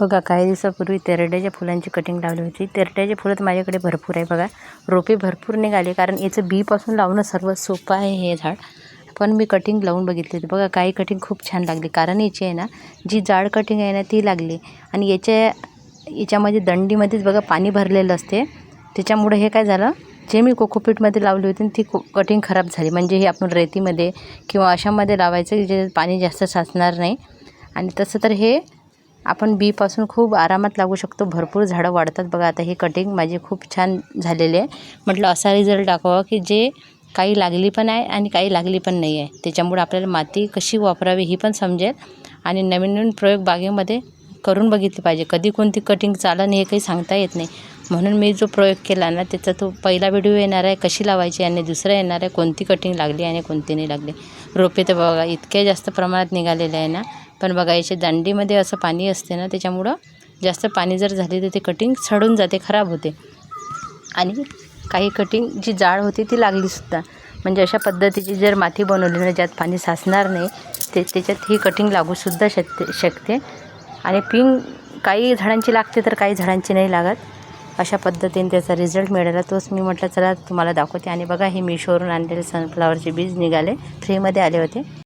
बघा काही दिवसापूर्वी तेरड्याच्या फुलांची कटिंग लावली होती. तेरड्याचे फुलं तर माझ्याकडे भरपूर आहे बघा. रोपे भरपूर निघाले कारण याचं बीपासून लावणं सर्वात सोपं आहे हे झाड. पण मी कटिंग लावून बघितली होती. बघा काही कटिंग खूप छान लागली. कारण याची आहे ना जी जाड कटिंग आहे ना ती लागली. आणि याच्या याच्यामध्ये दंडीमध्येच बघा पाणी भरलेलं असते. त्याच्यामुळे हे काय झालं जे मी कोकोपीटमध्ये लावली होती ती को कटिंग खराब झाली. म्हणजे हे आपण रेतीमध्ये किंवा अशामध्ये लावायचं की जे पाणी जास्त साचणार नाही. आणि तसं तर हे आपण बीपासून खूप आरामात लागू शकतो. भरपूर झाडं वाढतात बघा. आता हे कटिंग माझी खूप छान झालेली आहे. म्हटलं असा रिझल्ट दाखवावा की जे काही लागली पण आहे आणि काही लागली पण नाही आहे. त्याच्यामुळे आपल्याला माती कशी वापरावी ही पण समजेल. आणि नवीन नवीन प्रयोग बागेमध्ये करून बघितली पाहिजे. कधी कोणती कटिंग चालन हे काही सांगता येत नाही. म्हणून मी जो प्रयोग केला ना त्याचा तो पहिला व्हिडिओ येणार आहे. कशी लावायची आणि दुसरा येणार आहे. कोणती कटिंग लागली आणि कोणती नाही लागली. रोपे तर बघा इतक्या जास्त प्रमाणात निघालेले आहे ना. पण बघा याच्या दांडीमध्ये असं पाणी असते ना त्याच्यामुळं जास्त पाणी जर झाले तर ते कटिंग सडून जाते खराब होते. आणि काही कटिंग जी जाड होती ती लागलीसुद्धा म्हणजे अशा पद्धतीची जर माती बनवली ना ज्यात पाणी साचणार नाही ते त्याच्यात ही कटिंग लागूसुद्धा शकते शकते. आणि पिंग काही झाडांची लागते तर काही झाडांची नाही लागत. अशा पद्धतीने त्याचा रिझल्ट मिळाला. तोच मी म्हटलं चला तुम्हाला दाखवते. आणि बघा हे मिशोवरून आणलेले सनफ्लावरचे बीज निघाले. फ्रीमध्ये आले होते.